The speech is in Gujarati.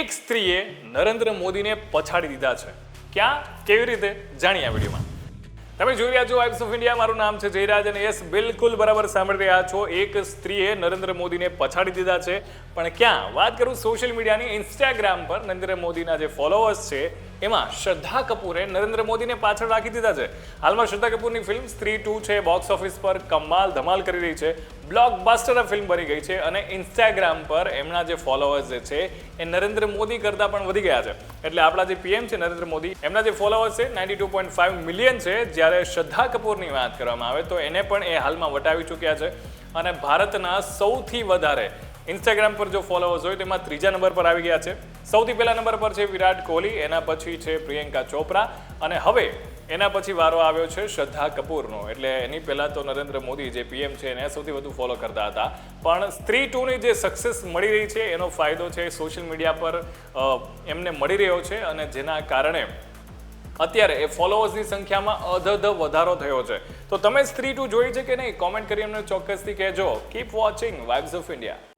એક સ્ત્રીએ નરેન્દ્ર મોદીને પછાડી દીધા છે. ક્યાં? કેવી રીતે? જાણીએ આ વિડીયોમાં. તમે જોઈ રહ્યા છો વાઇબ્સ ઓફ ઇન્ડિયા મારું નામ છે જયરાજ અને યસ, બિલકુલ બરાબર સાંભળી રહ્યા છો. એક સ્ત્રીએ નરેન્દ્ર મોદીને પછાડી દીધા છે. પણ ક્યાં? વાત કરું સોશિયલ મીડિયાની ઇન્સ્ટાગ્રામ પર. નરેન્દ્ર મોદીના જે ફોલોઅર્સ છે એમાં શ્રદ્ધા કપૂરે નરેન્દ્ર મોદીને પાછળ રાખી દીધા છે. હાલમાં શ્રદ્ધા કપૂરની ફિલ્મ સ્ત્રી ટુ છે બોક્સ ઓફિસ પર કમાલ ધમાલ કરી રહી છે. બ્લોકબસ્ટર ફિલ્મ બની ગઈ છે અને ઇન્સ્ટાગ્રામ પર એમના જે ફોલોઅર્સ જે છે એ નરેન્દ્ર મોદી કરતાં પણ વધી ગયા છે. એટલે આપણા જે પીએમ છે નરેન્દ્ર મોદી, એમના જે ફોલોઅર્સ છે ninety two point five million છે, જ્યારે શ્રદ્ધા કપૂરની વાત કરવામાં આવે તો એને પણ એ હાલમાં વટાવી ચૂક્યા છે. અને ભારતના સૌથી વધારે ઇન્સ્ટાગ્રામ પર જો ફોલોઅર્સ હોય, તેમાં ત્રીજા નંબર પર આવી ગયા છે. સૌથી પહેલા નંબર પર છે વિરાટ કોહલી, એના પછી છે પ્રિયંકા ચોપરા અને હવે એના પછી વારો આવ્યો છે શ્રદ્ધા કપૂરનો. એટલે એની પહેલાં તો નરેન્દ્ર મોદી, જે પીએમ છે, એને સૌથી વધુ ફોલો કરતા હતા. પણ સ્ત્રી ટુની જે સક્સેસ મળી રહી છે, એનો ફાયદો છે સોશિયલ મીડિયા પર એમને મળી રહ્યો છે અને જેના કારણે અત્યારે એ ફોલોઅર્સની સંખ્યામાં અધધ વધારો થયો છે. તો તમે સ્ત્રી ટુ જોઈ છે કે નહીં? કોમેન્ટ કરી અમને ચોક્કસથી કહેજો. Keep watching vibes of India